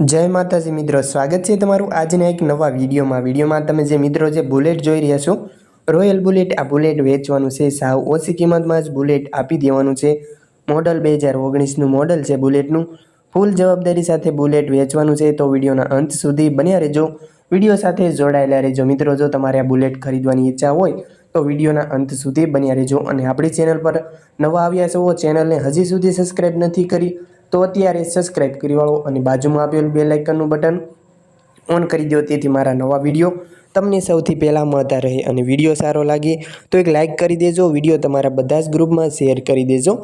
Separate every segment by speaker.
Speaker 1: જય માતાજી મિત્રો, સ્વાગત છે તમારું આજના એક નવા વિડીયોમાં. વિડીયોમાં તમે જે મિત્રો જે બુલેટ જોઈ રહ્યા છો, રોયલ બુલેટ, આ બુલેટ વેચવાનું છે. સાવ ઓછી કિંમતમાં જ બુલેટ આપી દેવાનું છે. મોડલ બે હજાર ઓગણીસનું મોડલ છે બુલેટનું. ફૂલ જવાબદારી સાથે બુલેટ વેચવાનું છે. તો વિડીયોના અંત સુધી બન્યા રહેજો. વીડિયો સાથે જોડાયેલા રહેજો મિત્રો. જો તમારે આ બુલેટ ખરીદવાની ઈચ્છા હોય, તો વિડીયોના અંત સુધી બન્યા રહેજો. અને આપણી ચેનલ પર નવા આવ્યા છો, ચેનલને હજી સુધી સબસ્ક્રાઈબ નથી કરી તો અત્યારે સબસ્ક્રાઈબ કરી વાળો અને બાજુમાં આપેલું બે લાઇકનનું બટન ઓન કરી દો, તેથી મારા નવા વીડિયો તમને સૌથી પહેલાં મળતા રહે અને વીડિયો સારો લાગે તો એક લાઇક કરી દેજો વીડિયો તમારા બધા જ ગ્રુપમાં શેર કરી દેજો.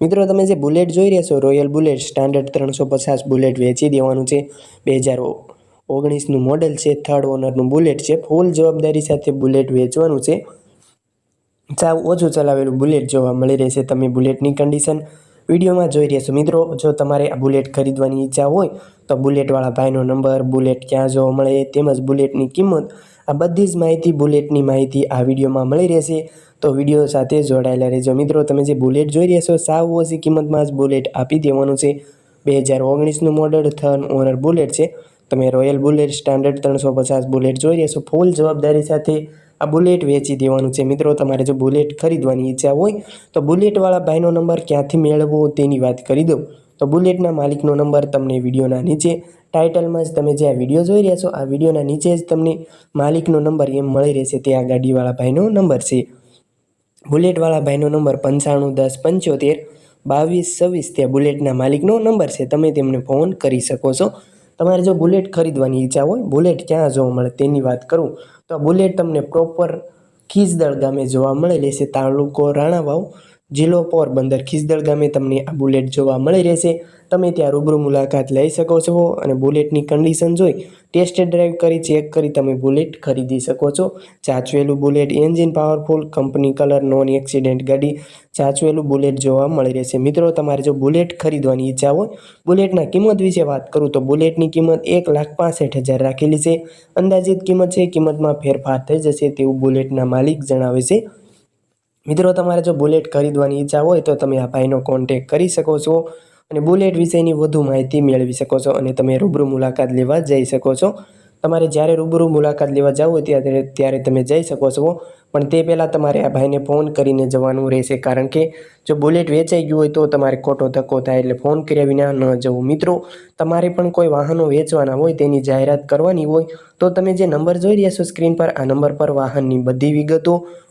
Speaker 1: મિત્રો, તમે જે બુલેટ જોઈ રહ્યા છો રોયલ બુલેટ સ્ટાન્ડર્ડ ત્રણસો પચાસ બુલેટ વેચી દેવાનું છે. બે હજાર ઓગણીસનું મોડલ છે થર્ડ ઓનરનું બુલેટ છે. ફૂલ જવાબદારી સાથે બુલેટ વેચવાનું છે. સાવ ઓછું ચલાવેલું બુલેટ જોવા મળી રહેશે, તમે બુલેટની કન્ડિશન વિડીયોમાં જોઈ રહ્યા છો. મિત્રો, જો તમારે આ બુલેટ ખરીદવાની ઈચ્છા હોય, તો બુલેટવાળા ભાઈનો નંબર, બુલેટ ક્યાં જોવા મળે, તેમજ બુલેટની કિંમત, આ બધી જ માહિતી, બુલેટની માહિતી આ વિડીયોમાં મળી રહેશે. તો વીડિયો સાથે જોડાયેલા રહેજો. મિત્રો, તમે જે બુલેટ જોઈ રહ્યા છો, સાવ ઓછી કિંમતમાં જ બુલેટ આપી દેવાનું છે. બે હજાર ઓગણીસનું મોડલ થર્ન ઓનર બુલેટ છે. તમે રોયલ બુલેટ સ્ટાન્ડર્ડ ત્રણસો પચાસ બુલેટ જોઈ રહ્યા છો. ફૂલ જવાબદારી સાથે આ બુલેટ વેચી દેવાનું છે. મિત્રો, તમારે જો બુલેટ ખરીદવાની ઈચ્છા હોય, તો બુલેટવાળા ભાઈનો નંબર ક્યાંથી મેળવવો તેની વાત કરી દઉં. તો બુલેટના માલિકનો નંબર તમને વિડીયોના નીચે ટાઇટલમાં જ તમે જે આ વીડિયો જોઈ રહ્યા છો, આ વિડીયોના નીચે જ તમને માલિકનો નંબર એમ મળી રહેશે. તે આ ગાડીવાળા ભાઈનો નંબર છે. બુલેટવાળા ભાઈનો નંબર પંચાણું, દસ, પંચોતેર, બાવીસ, છવ્વીસ, તે બુલેટના માલિકનો નંબર છે. તમે તેમને ફોન કરી શકો છો. તમારે જો બુલેટ ખરીદવાની ઈચ્છા હોય, બુલેટ ક્યાં જોવા મળે તેની વાત કરું, તો બુલેટ તમને પ્રોપર ખીજદળ ગામે જોવા મળે છે, તાલુકો રાણાવાવ. જિલ્લો પોરબંદર ખીસદળ ગામે તમને આ બુલેટ જોવા મળી રહેશે. તમે ત્યાં રૂબરૂ મુલાકાત લઈ શકો છો અને બુલેટની કન્ડિશન જોઈ ટેસ્ટ ડ્રાઈવ કરી ચેક કરી તમે બુલેટ ખરીદી શકો છો. ચાચવેલું bullet engine powerful company colour non accident ગાડી ચાચવેલું બુલેટ જોવા મળી રહેશે. મિત્રો, તમારે જો બુલેટ ખરીદવાની ઈચ્છા હોય, બુલેટના કિંમત વિશે વાત કરું તો બુલેટની કિંમત એક લાખ પાસઠ હજાર રાખેલી છે. અંદાજિત કિંમત છે, કિંમતમાં ફેરફાર થઈ જશે તેવું બુલેટના માલિક જણાવે છે. મિત્રો, તમારે જો બુલેટ ખરીદવાની ઈચ્છા હોય તો તમે આ ભાઈનો કોન્ટેક કરી શકો છો અને બુલેટ વિશેની વધુ માહિતી મેળવી શકો છો અને તમે રૂબરૂ મુલાકાત લેવા જઈ શકો છો. તમારે જ્યારે રૂબરૂ મુલાકાત લેવા જાવ હોય ત્યારે ત્યારે તમે જઈ શકો છો. પણ તે પહેલાં તમારે આ ભાઈને ફોન કરીને જવાનું રહેશે. કારણ કે જો બુલેટ વેચાઈ ગયું હોય તો તમારે ખોટો ધક્કો થાય એટલે ફોન કર્યા વિના ન જવું. મિત્રો, તમારે પણ કોઈ વાહનો વેચવાના હોય તેની જાહેરાત કરવાની હોય તો તમે જે નંબર જોઈ રહ્યા છો સ્ક્રીન પર, આ નંબર પર વાહનની બધી વિગતો